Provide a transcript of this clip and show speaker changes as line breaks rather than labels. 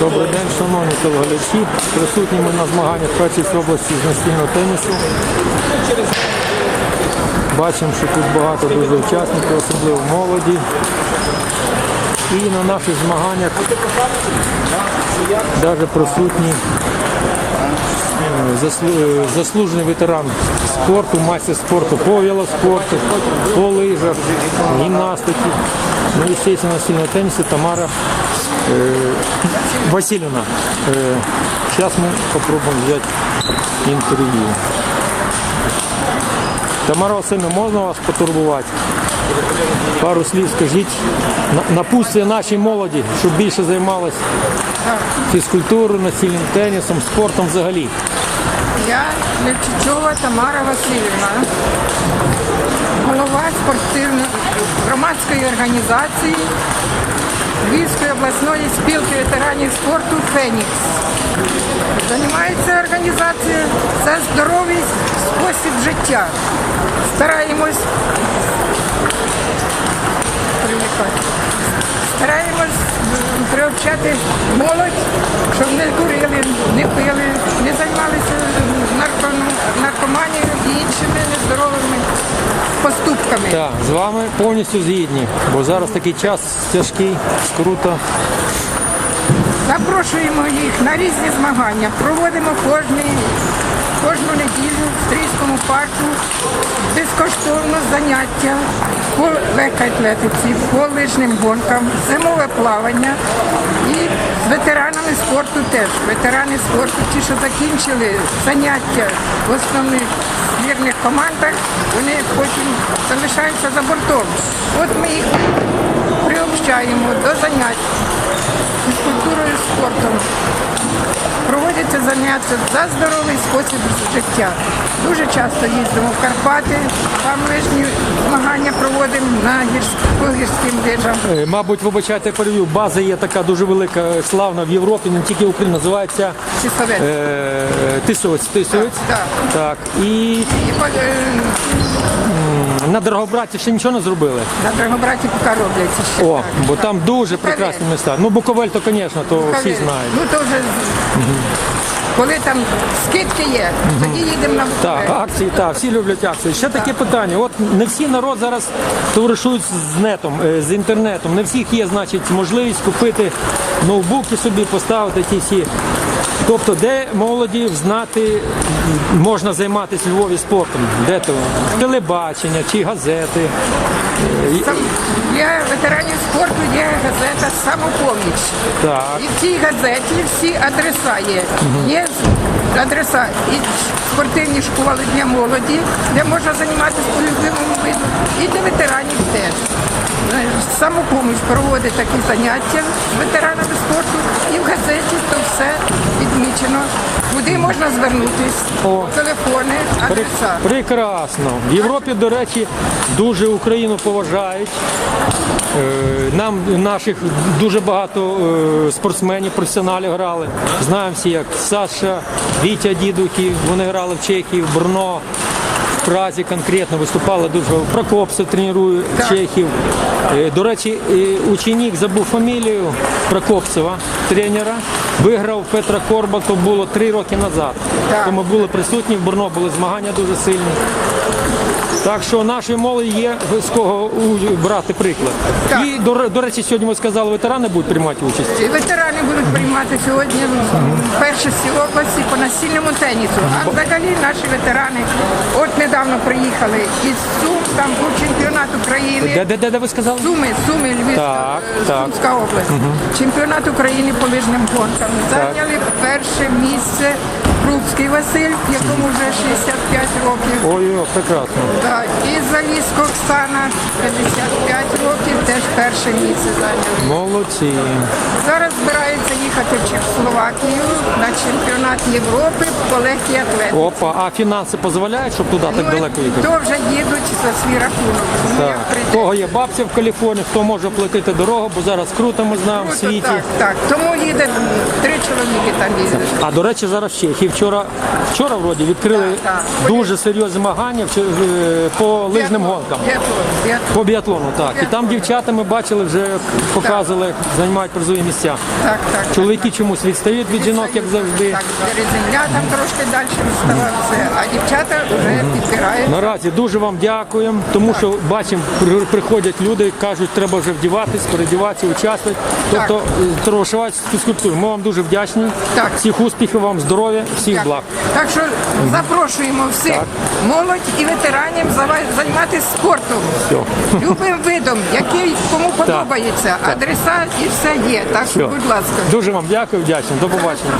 Добрий день, шановні телеглядачі. Присутні ми на змаганнях першій області з настільного тенісу. Бачимо, що тут багато дуже учасників, особливо молоді. І на наших змаганнях навіть присутні е, е, заслужений ветеран спорту, майстер спорту по велоспорту, по лижах, гімнастики. Ну, естественно, настільного тенісу Тамара Васильевна, сейчас мы попробуем взять интервью. Тамара Васильівна, можна вас потурбувати? Пару слів скажіть. На- Напутствие нашій молоді, щоб більше займалась фізкультурою, настільним тенісом, спортом взагалі.
Я Левчичова Тамара Васильівна, голова спортивної громадської організації Львівської обласної спілки ветеранів спорту Фенікс. Займається організацією за здоровий спосіб життя. Стараємось. Стараємось м, приобщати молодь, щоб не курили, не пили, не займалися нарко- наркоманією і іншими поступками.
Так, з вами повністю згідні, бо зараз такий час тяжкий, круто.
Запрошуємо їх на різні змагання. Проводимо кожний, кожну неділю в Стрійському парку безкоштовно заняття по легкоатлетиці, по лижним гонкам, зимове плавання і з ветеранами спорту теж. Ветерани спорту, ті, що закінчили заняття в основних збірних командах, вони потім залишаються за бортом. От ми їх приобщаємо до занять фізкультурою і спортом. Проводяться заняття за здоровий спосіб життя. Дуже часто їздимо в Карпати, там лижні змагання проводимо на гірськ- по гірським лижам.
Е, Мабуть, вибачайте перевів, база є така дуже велика, е, славна в Європі, не тільки в Україні, називається е, Тисовець. Тисовець.
Так,
Так. І
І по- е,
на Драгобраті ще нічого не зробили.
на Драгобраті поки робляться ще.
О,
так.
бо там дуже прекрасні міста. Ну, Буковель, то, звісно, то всі знають.
Ну то вже коли там скидки є, тоді їдемо на
Так, акції, так, всі люблять акції. Ще таке питання. От не всі народ зараз товаришують з нетом, е, з інтернетом. Не всіх є, значить, можливість купити ноутбуки собі, поставити ті всі. Тобто, де молоді знати можна займатися в Львові спортом? Де то? Телебачення чи газети?
Для ветеранів спорту є газета Самопоміч.
Так.
І в цій газеті всі адреса є. Є адреса і спортивні школи для молоді, де можна займатися по любимому виду, і для ветеранів теж. Е, Самопоміч проводить такі заняття ветеранами спорту, і в газеті то все відмічено. Куди можна звернутися?
О.
Телефони, адреса.
Прекрасно. В Європі, до речі, дуже Україну поважають. Е, Нам наших дуже багато е, спортсменів, професіоналів грали. Знаємо всі, як Саша, Вітя Дідухів, вони грали в Чехії, в Брно. Празі конкретно виступали дуже Прокопцев тренує
Так.
Чехів. Е, До речі, ученик забув фамілію Прокопцева, тренера. Виграв Петра Корба, то було три роки назад. Тому були присутні в Бурно, були змагання дуже сильні. Так що нашій молоді є з кого брати приклад.
Так.
І до, до речі, сьогодні ви сказали, ветерани будуть приймати участь.
І ветерани будуть приймати сьогодні в першості області по настільному тенісу. А взагалі наші ветерани от недавно приїхали із Сум, там був чемпіонат України.
де, де, де ви сказали?
Суми, Суми, Львівська,
Так,
е,
так.
Сумська область. Чемпіонат України по лижним гонкам. Зайняли перше місце Крупський Василь, якому вже 65 років.
Ой, ой, прекрасно.
Так, і заліз Оксана, 55 років, теж перше місце зайняли.
Молодці.
Зараз збирається їхати в Чехословакію на чемпіонат Європи по легкій атлетиці.
Опа, а фінанси дозволяють, щоб туди так далеко їхати?
то вже їдуть за свій рахунок.
Так. Кого є бабця в Каліфорнії, хто може платити дорогу, бо зараз круто ми знаємо в світі.
Так, так. Тому їде три чоловіки там їздять.
А до речі, зараз в Чехії. Вчора, вчора вроді відкрили
Так, так.
дуже серйозні змагання е, по лижним гонкам.
Біатлон, біатлон.
По біатлону, так. І там дівчата ми бачили, вже показували, займають призові місця.
Так, так.
Чоловіки чомусь відстають від жінок, як завжди.
Так, земля там трошки далі відставався, а дівчата вже підбирають.
Наразі дуже вам дякуємо, тому що бачимо, приходять люди, кажуть, треба вже вдіватись, передіватися, участвувати. Тобто трошувати фізкультуру. Ми вам дуже вдячні.
Так.
Всіх успіхів вам, здоров'я, всіх благ.
Так що запрошуємо всіх молодь і ветеранів займатися спортом.
Все.
Любим видом, який кому подобається. Адреса і все є. Так що, будь ласка.
Дуже вам дякую, вдячний. До побачення.